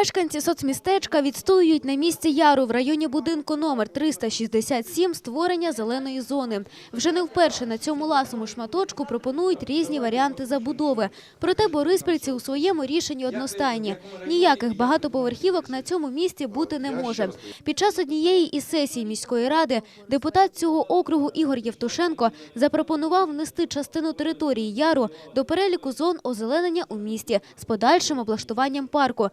Мешканці соцмістечка відстоюють на місці Яру в районі будинку номер 367 створення зеленої зони. Вже не вперше на цьому ласому шматочку пропонують різні варіанти забудови. Проте бориспільці у своєму рішенні одностайні. Ніяких багатоповерхівок на цьому місці бути не може. Під час однієї із сесій міської ради депутат цього округу Ігор Євтушенко запропонував внести частину території Яру до переліку зон озеленення у місті з подальшим облаштуванням парку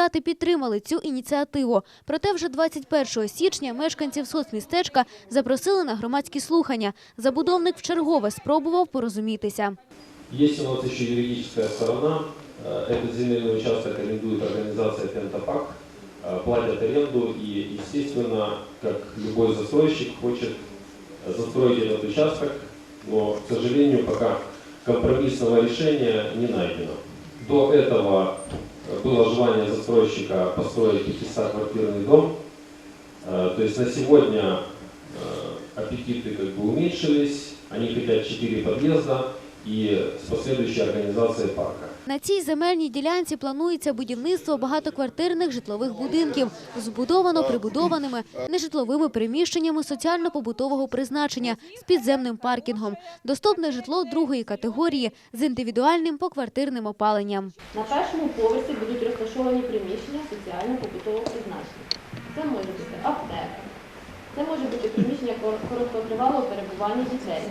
Депутати підтримали цю ініціативу. Проте вже 21 січня мешканців соцмістечка запросили на громадські слухання. Забудовник вчергове спробував порозумітися. Есть у нас еще юридическая сторона. Э, Этот земельный участок арендует организация Пентапак, э, платят аренду и, естественно, как любой застройщик хочет э, застроить этот участок, но, к сожалению, пока компромиссного решения не найдено. До этого э, было желание застройщика построить 500-квартирный дом. Э, То есть на сегодня э, аппетиты как бы уменьшились, они хотят 4 подъезда и с последующей организацией парка. На цій земельній ділянці планується будівництво багатоквартирних житлових будинків, збудовано прибудованими нежитловими приміщеннями соціально-побутового призначення з підземним паркінгом, доступне житло другої категорії з індивідуальним поквартирним опаленням. На першому поверсі будуть розташовані приміщення соціально-побутового призначення. Це може бути аптека, це може бути приміщення кор- короткотривалого перебування дітей,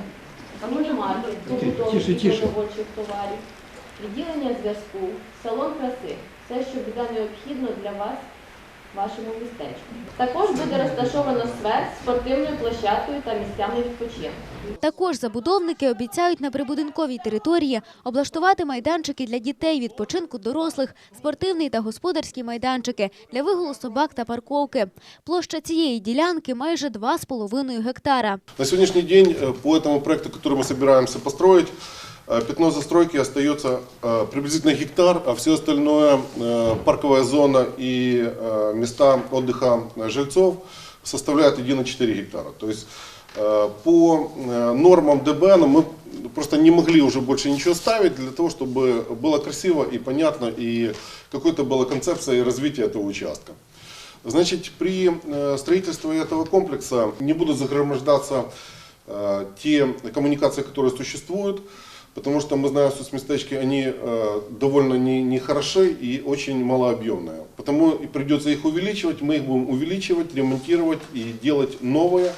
мінімаркет, побутових і продовольчих товарів, відділення зв'язку, салон краси. Все, що буде необхідно для вас в вашому містечку. Також буде розташовано сквер з спортивною площадкою та місцями відпочинку. Також забудовники обіцяють на прибудинковій території облаштувати майданчики для дітей, відпочинку дорослих, спортивний та господарські майданчики для вигулу собак та парковки. Площа цієї ділянки майже 2,5 гектара. На сегодняшний день э, по этому проекту, который мы собираемся построить, э, пятно застройки остается э, приблизительно гектар, а все остальное, э, парковая зона и э, места отдыха жильцов составляют 1,4 гектара. То есть э, по э, нормам ДБН мы просто не могли уже больше ничего ставить для того, чтобы было красиво и понятно, и какой-то была концепция и развитие этого участка. Значит, при э, строительстве этого комплекса не будут загромождаться э, те коммуникации, которые существуют, потому что мы знаем, что соцместечки, они э, довольно не, не хороши и очень малообъемные. Потому и придется их увеличивать, мы их будем увеличивать, ремонтировать и делать новые,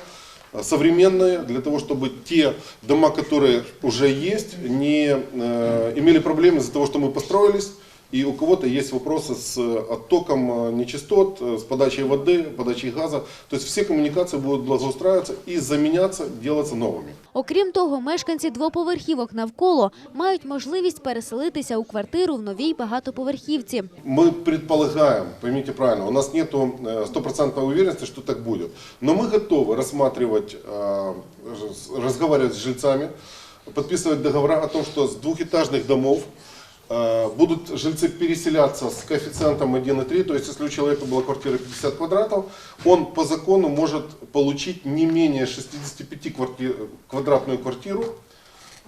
э, современные, для того, чтобы те дома, которые уже есть, не э, имели проблемы из-за того, что мы построились, и у кого-то есть вопросы с э, оттоком э, нечистот, э, с подачей воды, подачей газа. То есть все коммуникации будут благоустраиваться и заменяться, делаться новыми. Окрім того, мешканці двоповерхівок навколо мають можливість переселитися у квартиру в новій багатоповерхівці. Мы предполагаем, поймите правильно, у нас нет стопроцентной уверенности, что так будет. Но мы готовы рассматривать, э, раз- разговаривать с жильцами, подписывать договора о том, что с двухэтажных домов э, будут жильцы переселяться с коэффициентом 1,3, то есть если у человека была квартира 50 квадратов, он по закону может получить не менее 65 кварти- квадратную квартиру,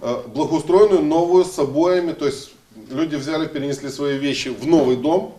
э, благоустроенную, новую, с обоями, то есть люди взяли, перенесли свои вещи в новый дом,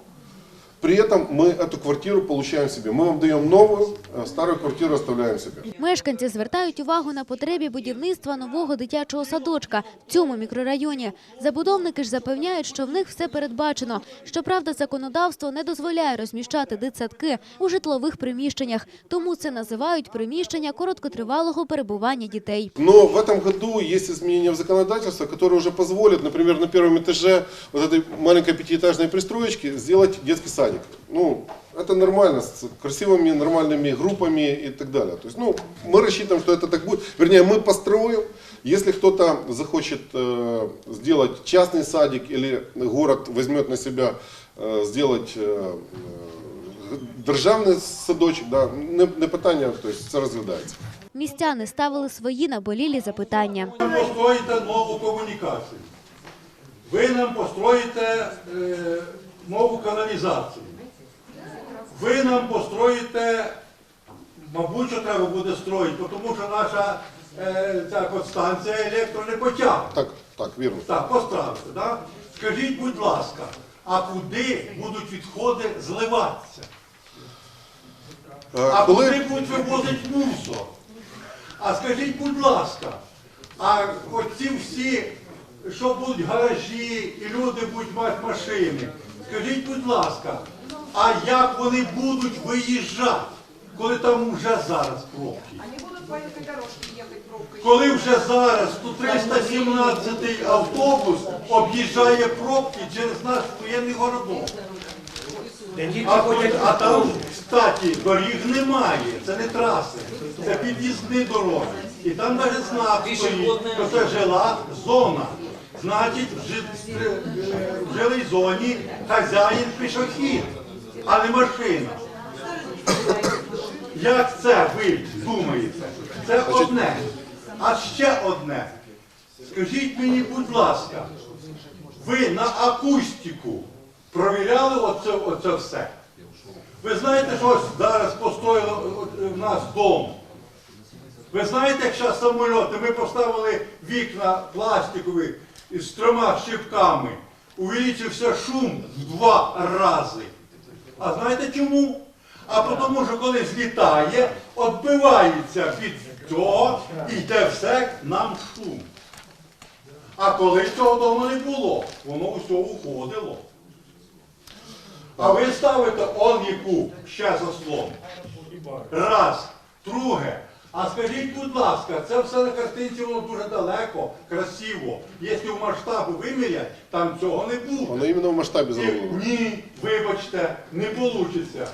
при этом мы эту квартиру получаем себе. Мы вам даем новую, э, старую квартиру оставляем себе. Мешканці звертають увагу на потребі будівництва нового дитячого садочка в цьому мікрорайоні. Забудовники ж запевняють, що в них все передбачено. Щоправда, законодавство не дозволяє розміщати дитсадки у житлових приміщеннях, тому це називають приміщення короткотривалого перебування дітей. Но в этом году есть изменения в законодательство, которые уже позволят, например, на первом этаже вот этой маленькой пятиэтажной пристроечки сделать детский садик. Ну, это нормально, с красивыми, нормальными группами и так далее. То есть, ну, мы рассчитываем, что это так будет. Вернее, мы построим. Если кто-то захочет э, сделать частный садик или город возьмет на себя э, сделать э, э, державний садочок, да, не, не питання, то есть це розглядається. Містяни ставили свої наболілі запитання. Ви построїте нову комунікацію. Ви нам построїте е, нову каналізацію. Ви нам построїте, мабуть, що треба буде строїти, тому що наша е, ця електро не потягне. Так, так, вірно. Так, поставте, да? Скажіть, будь ласка, а куди будуть відходи зливатися. Е, А Коли куди будуть вивозити мусор? А скажіть, будь ласка, а оці всі, що будуть гаражі і люди будуть мати машини, скажіть, будь ласка, а як вони будуть виїжджати, коли там вже зараз пробки? Они будут по этой дорожке ехать пробкой. Коли вже зараз тут 317 автобус об'їжджає пробки через наш воєнний городок. А, а там, кстати, доріг немає, це не траси, це під'їзні дороги. І там навіть знак стоїть, що це жила зона. Значить, в жи- е, в жилій зоні хазяїн пішохід, а не машина. Як це ви думаєте? Це одне. А ще одне. Скажіть мені, будь ласка, ви на акустику провіряли оце, оце все? Ви знаєте, що ось зараз постояло в нас дом? Ви знаєте, як зараз самольоти, ми поставили вікна пластикові з трьома шибками, увеличився шум в два рази. А знаєте чому? А тому, що коли злітає, відбивається від цього і йде все нам шум. А коли цього вдома не було, воно все уходило. А ви ставите он яку ще заслон. Раз. Друге. А скажіть, будь ласка, це все на картинці воно дуже далеко, красиво. Якщо в масштабу вимірять, там цього не буде. воно іменно в масштабі зроблено. Ні, вибачте, не вийде.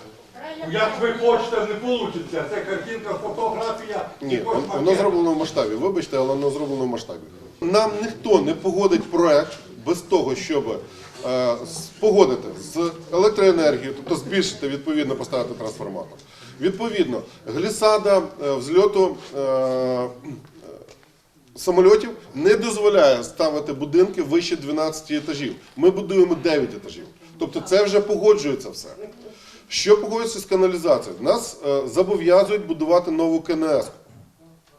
Як ви хочете, не вийде. Це картинка, фотографія. Ні, воно зроблено в масштабі. Вибачте, але воно зроблено в масштабі. Нам ніхто не погодить проект без того, щоб е, погодити з електроенергією, тобто збільшити, відповідно, поставити трансформатор. Відповідно, глісада е, взльоту е, самольотів не дозволяє ставити будинки вище 12 етажів. Ми будуємо 9 етажів. Тобто це вже погоджується все. Що погодиться з каналізацією? Нас зобов'язують будувати нову КНС.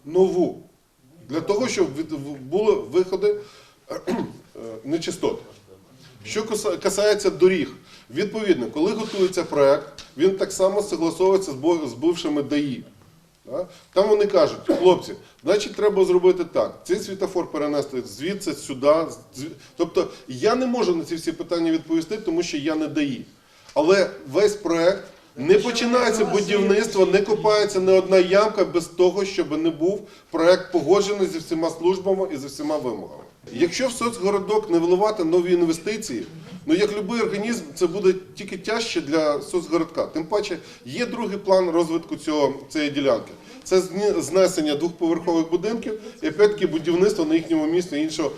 Нову. Для того, щоб були виходи е, нечистот. Що касається доріг, відповідно, коли готується проект, він так само согласовується з бувшими ДАІ. Там вони кажуть, хлопці, значить треба зробити так. Цей світофор перенести звідси сюди. Тобто я не можу на ці всі питання відповісти, тому що я не ДАІ. Але весь проект не починається будівництво, не копається не одна ямка без того, щоб не був проект погоджений зі всіма службами і зі всіма вимогами. Якщо в соцгородок не вливати нові інвестиції, ну як будь-який організм, це буде тільки тяжче для соцгородка. Тим паче є другий план розвитку цього, цієї ділянки. Це знесення двохповерхових будинків і опять-таки будівництво на їхньому місці іншого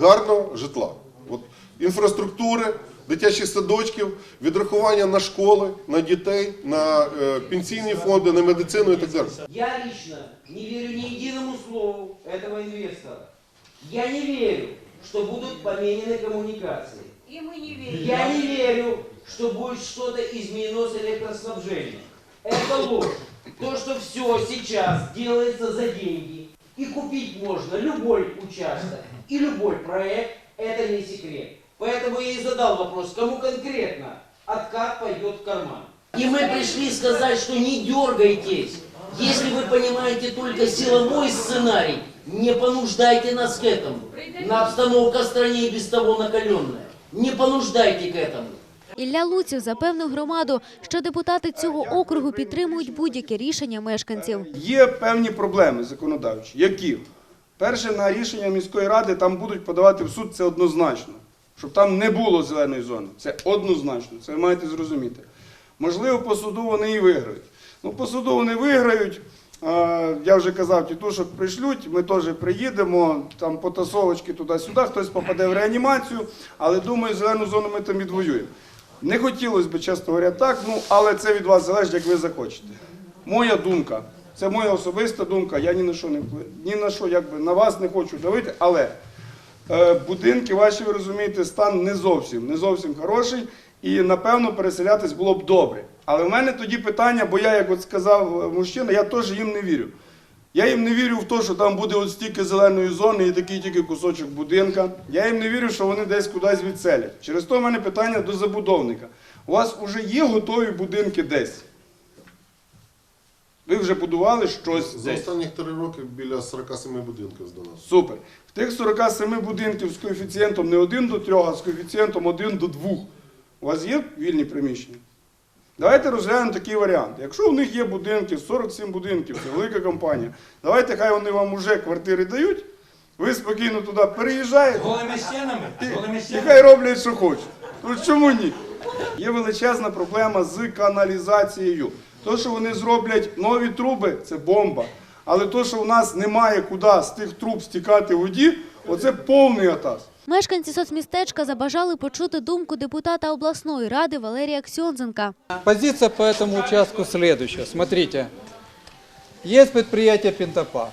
гарного житла. От, інфраструктури, дитячих садочків, відрахування на школи, на дітей, на е, пенсійні фонди, на медицину і так далі. Я лично не верю ни единому слову этого инвестора. Я не верю, что будут поменены коммуникации. И мы не верим. Я не верю, что будет что-то изменено с электроснабжением. Это ложь. То, что все сейчас делается за деньги, и купить можно любой участок и любой проект, это не секрет. Поэтому я и задал вопрос, кому конкретно откат пойдет в карман. И мы пришли сказать, что не дергайтесь. Если вы понимаете только силовой сценарий, не понуждайте нас к этому. На обстановка в стране и без того накаленная. Не понуждайте к этому. Ілля Луців запевнив громаду, що депутати цього округу підтримують будь-яке рішення мешканців. Є певні проблеми законодавчі. Які? Перше, на рішення міської ради там будуть подавати в суд, це однозначно. Щоб там не було зеленої зони. Це однозначно, це ви маєте зрозуміти. Можливо, по суду вони і виграють. Ну, по суду вони виграють. Я вже казав, тітушок пришлють, ми теж приїдемо, там потасовочки туди-сюди, хтось попаде в реанімацію, але думаю, зелену зону ми там відвоюємо. Не хотілося б, чесно говоря, так, ну, але це від вас залежить, як ви захочете. Моя думка, це моя особиста думка, я ні на що не ні на що якби на вас не хочу давити, але будинки ваші, ви розумієте, стан не зовсім, не зовсім хороший, і напевно переселятись було б добре. Але в мене тоді питання, бо я, як от сказав е, мужчина, я теж їм не вірю. Я їм не вірю в те, що там буде от стільки зеленої зони і такий тільки кусочок будинка. Я їм не вірю, що вони десь кудись відселять. Через то в мене питання до забудовника. У вас вже є готові будинки десь? Ви вже будували щось За десь? останні три роки біля 47 будинків здано. Супер. В тих 47 будинків з коефіцієнтом не 1 до 3, а з коефіцієнтом 1 до 2. У вас є вільні приміщення? Давайте розглянемо такий варіант. Якщо у них є будинки, 47 будинків, це велика компанія, давайте хай вони вам уже квартири дають, ви спокійно туди переїжджаєте. Голими стінами? Голими І хай роблять, що хочуть. Ну чому ні? Є величезна проблема з каналізацією. То, що вони зроблять нові труби, це бомба. Але то, що у нас немає куди з тих труб стікати воді, оце повний атас. Мешканці соцмістечка забажали почути думку депутата обласної ради Валерія Ксьонзенка. Позиция по этому участку следующая. Смотрите, есть предприятие Пентапак.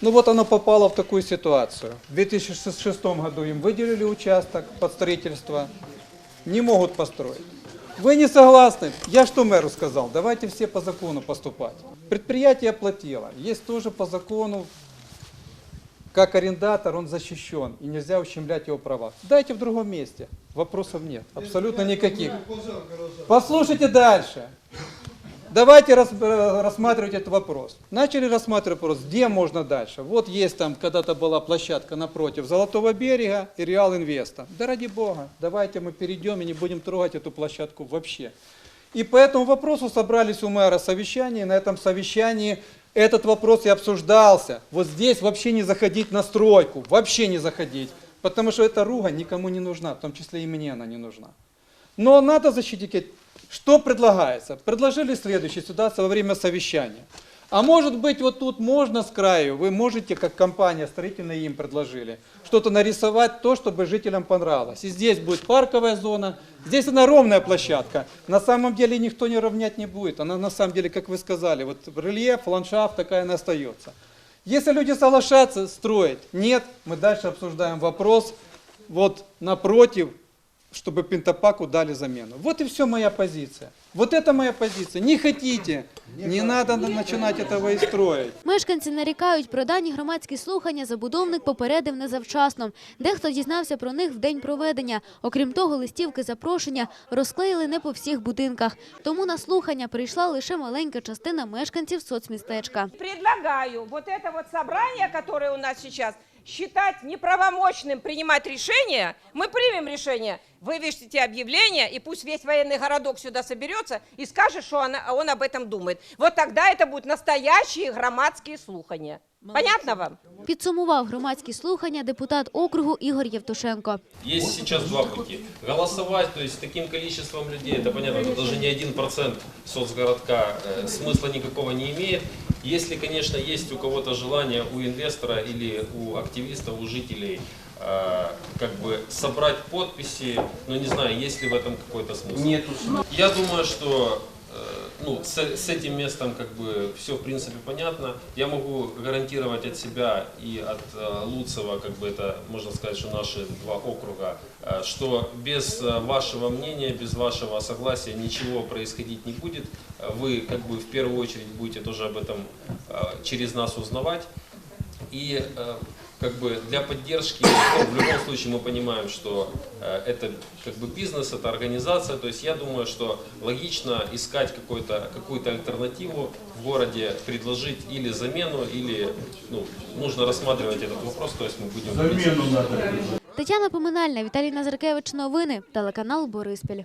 Ну вот оно попало в такую ситуацию. В 2006 году им выделили участок под строительство, не могут построить. Вы не согласны? Я что мэру сказал? Давайте все по закону поступать. Предприятие оплатило. Есть тоже по закону, как арендатор, он защищен, и нельзя ущемлять его права. Дайте в другом месте. Вопросов нет, абсолютно никаких. Послушайте дальше. Давайте э, рассматривать этот вопрос. Начали рассматривать вопрос, где можно дальше. Вот есть там когда-то была площадка напротив Золотого берега и Реал Инвеста. Да ради бога, давайте мы перейдем и не будем трогать эту площадку вообще. И по этому вопросу собрались у мэра совещание, и на этом совещании этот вопрос и обсуждался. Вот здесь вообще не заходить на стройку, вообще не заходить, потому что эта ругань никому не нужна, в том числе и мне она не нужна. Но надо защитить. Что предлагается? Предложили следующую ситуацию во время совещания. А может быть, вот тут можно с краю, вы можете, как компания строительная им предложили, что-то нарисовать то, чтобы жителям понравилось. И здесь будет парковая зона, здесь она ровная площадка. На самом деле никто не равнять не будет. Она на самом деле, как вы сказали, вот рельеф, ландшафт такая она остается. Если люди соглашаются строить, нет, мы дальше обсуждаем вопрос, вот напротив, чтобы Пентапаку дали замену. Вот и все моя позиция. Вот это моя позиция. Не хотите, не надо начинать этого и строить. Мешканці нарікають, про дані громадські слухання забудовник попередив незавчасно. Дехто дізнався про них в день проведення. Окрім того, листівки запрошення розклеїли не по всіх будинках. Тому на слухання прийшла лише маленька частина мешканців соцмістечка. Предлагаю вот это вот собрание, которое у нас сейчас, считать неправомочным принимать решение. Мы примем решение, вывешите объявление, и пусть весь военный городок сюда соберется и скажет, что он, он об этом думает. Вот тогда это будут настоящие громадские слухания. Понятно вам? Підсумував громадські слухання депутат округу Ігор Євтушенко. Есть сейчас два пути. Голосовать, то есть с таким количеством людей, это понятно, это даже не один процент соцгородка, э, смысла никакого не имеет. Если, конечно, есть у кого-то желание, у инвестора или у активистов, у жителей, э, как бы собрать подписи, но не знаю, есть ли в этом какой-то смысл. Нету Я думаю, что ну, с, с этим местом как бы все в принципе понятно. Я могу гарантировать от себя и от э, Луцева, как бы это можно сказать, что наши два округа, э, что без э, вашего мнения, без вашего согласия ничего происходить не будет. Вы как бы в первую очередь будете тоже об этом э, через нас узнавать. И э, как бы для поддержки, ну, в любом случае мы понимаем, что э, это как бы бизнес, это организация, то есть я думаю, что логично искать какой-то, какую-то альтернативу в городе, предложить или замену, или ну, нужно рассматривать этот вопрос, то есть мы будем... Замену надо. Тетяна Поминальна, Віталій Назаркевич. Новини. Телеканал Бориспіль.